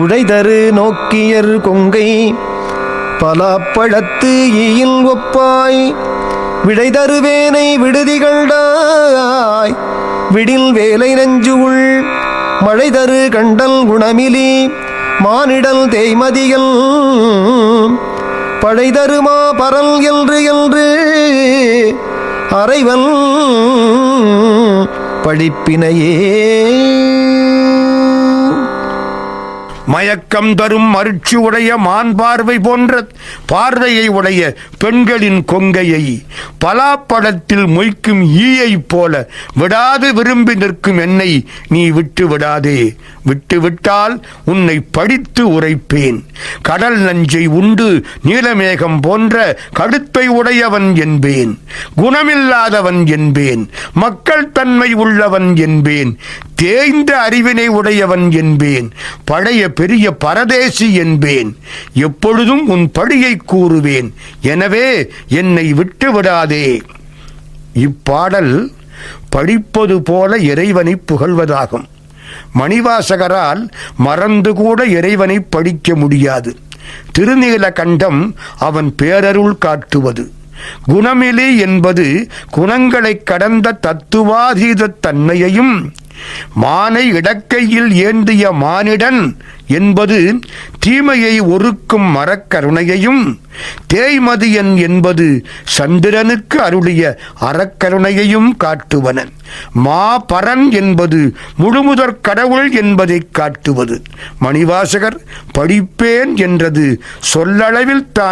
உழைதரு நோக்கியர் கொங்கை பலாப்பழத்து இயில் ஒப்பாய் விடைதருவேனை விடுதிகள்டாய் விடில் வேலை நஞ்சு உள் மழை தரு கண்டல் குணமிலி மானிடல் தேய்மதிகள் படை தருமா பரல் என்று என்று அறைவன் படிப்பினையே. மயக்கம் தரும் மருட்சி உடைய மான் பார்வை போன்ற பார்வையை உடைய பெண்களின் கொங்கையை பலாப்பழத்தில் மொய்க்கும் ஈயைப் போல விடாது விரும்பி நிற்கும் என்னை நீ விட்டு விடாதே. விட்டு விட்டால் உன்னை படித்து உரைப்பேன். கடல் நஞ்சை உண்டு நீலமேகம் போன்ற கடுப்பை உடையவன் என்பேன். குணமில்லாதவன் என்பேன். மக்கள் தன்மை உள்ளவன் என்பேன். தேய்ந்த அறிவினை உடையவன் என்பேன். பழைய பெரிய பரதேசி என்பேன். எப்பொழுதும் உன் படியை கூறுவேன். எனவே என்னை விட்டு விடாதே இப்பாடல் படிப்பது போல இறைவனை புகழ்வதாகும். மணிவாசகரால் மறந்து கூட இறைவனை படிக்க முடியாது. திருநீலகண்டம் அவன் பேரருள் காட்டுவது. குணமிலி என்பது குணங்களை கடந்த தத்துவாதீத தன்மையையும் மானை இடக்கையில் ஏந்திய மானிடன் என்பது தீமையை ஒருக்கும் மரக்கருணையையும் தேய்மதியன் என்பது சந்திரனுக்கு அருளிய அறக்கருணையையும் காட்டுவன. மா பரன் என்பது முழுமுதற் கடவுள் என்பதைக் காட்டுவது. மணிவாசகர் படிப்பேன் என்றது சொல்லளவில் தான்